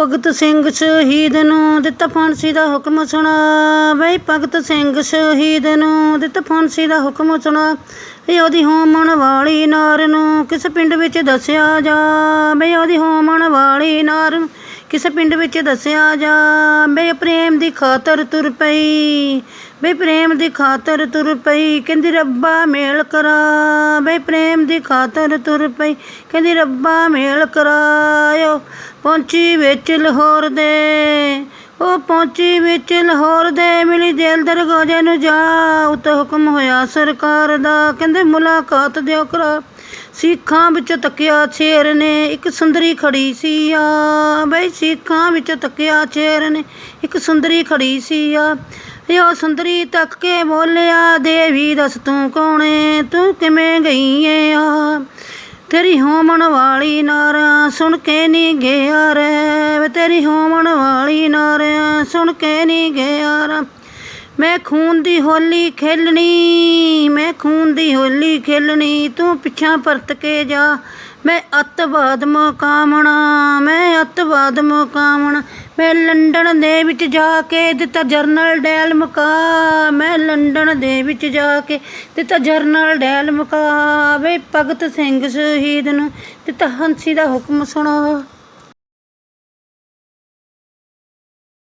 ਭਗਤ ਸਿੰਘ ਸ਼ਹੀਦ ਨੂੰ ਦਿੱਤਾ ਫਾਂਸੀ ਦਾ ਹੁਕਮ ਸੁਣਾ। ਬਈ ਭਗਤ ਸਿੰਘ ਸ਼ਹੀਦ ਨੂੰ ਦਿੱਤਾ ਫਾਂਸੀ ਦਾ ਹੁਕਮ ਸੁਣਾ। ਇਹ ਉਹਦੀ ਹੋਮਣ ਵਾਲੀ ਨਾਰ ਨੂੰ ਕਿਸ ਪਿੰਡ ਵਿੱਚ ਦੱਸਿਆ ਜਾ? ਬਈ ਉਹਦੀ ਹੋਮਣ ਵਾਲੀ ਨਾਰ ਕਿਸ ਪਿੰਡ ਵਿੱਚ ਦੱਸਿਆ ਜਾ? ਬਈ ਪ੍ਰੇਮ ਦੀ ਖਾਤਰ ਤੁਰ ਪਈ। ਬਈ ਪ੍ਰੇਮ ਦੀ ਖਾਤਰ ਤੁਰ ਪਈ, ਕਹਿੰਦੀ ਰੱਬਾ ਮੇਲ ਕਰਾ। ਬਈ ਪ੍ਰੇਮ ਦੀ ਖਾਤਰ ਤੁਰ ਪਈ, ਕਹਿੰਦੀ ਰੱਬਾ ਮੇਲ ਕਰਾਇਓ। ਪਹੁੰਚੀ ਵਿੱਚ ਲਾਹੌਰ ਦੇ, ਉਹ ਪਹੁੰਚੀ ਵਿੱਚ ਲਾਹੌਰ ਦੇ, ਮਿਲੀ ਦਿਲ ਦਰਗਾਜੇ ਨੂੰ ਜਾ। ਉਤ ਹੁਕਮ ਹੋਇਆ ਸਰਕਾਰ ਦਾ, ਕਹਿੰਦੇ ਮੁਲਾਕਾਤ ਦਿਓ ਕਰਾ। ਸਿੱਖਾਂ ਵਿੱਚ ਤੱਕਿਆ ਛੇਰ ਨੇ, ਇੱਕ ਸੁੰਦਰੀ ਖੜੀ ਸੀ ਆ। ਬਈ ਸਿੱਖਾਂ ਵਿੱਚ ਤੱਕਿਆ ਛੇਰ ਨੇ, ਇੱਕ ਸੁੰਦਰੀ ਖੜੀ ਸੀ ਆ। ਇਹ ਉਹ ਸੁੰਦਰੀ ਤੱਕ ਕੇ ਬੋਲਿਆ, ਦੇਵੀ ਦੱਸ ਤੂੰ ਕੌਣ ਏ? ਤੂੰ ਕਿਵੇਂ ਗਈ ਏ ਆ? ਤੇਰੀ ਹੋਮਣ ਵਾਲੀ ਨਾਰਾਂ ਸੁਣ ਕੇ ਨਹੀਂ ਗਿਆ ਰੇ। ਤੇਰੀ ਹੋਮਣ ਵਾਲੀ ਨਾਰਾਂ ਸੁਣ ਕੇ ਨਹੀਂ ਗਿਆ ਰਾ। ਮੈਂ ਖੂਨ ਦੀ ਹੋਲੀ ਖੇਲਣੀ, ਮੈਂ ਖੂਨ ਦੀ ਹੋਲੀ ਖੇਲਣੀ, ਤੂੰ ਪਿੱਛਾ ਪਰਤ ਕੇ ਜਾ। ਮੈਂ ਅੱਤਵਾਦ ਮੁਕਾਮਣਾ ਮੈਂ ਅੱਤਵਾਦ ਮੁਕਾਮਣਾ ਮੈਂ ਲੰਡਨ ਦੇ ਵਿੱਚ ਜਾ ਕੇ ਦਿੱਤਾ ਜਰਨਲ ਡੈਲ ਮੁਕਾ। ਮੈਂ ਲੰਡਨ ਦੇ ਵਿੱਚ ਜਾ ਕੇ ਦਿੱਤਾ ਜਰਨਲ ਡੈਲ ਮੁਕਾ। ਵੇ ਭਗਤ ਸਿੰਘ ਸ਼ਹੀਦ ਨੂੰ ਦਿੱਤਾ ਹੰਸੀ ਦਾ ਹੁਕਮ ਸੁਣਾ।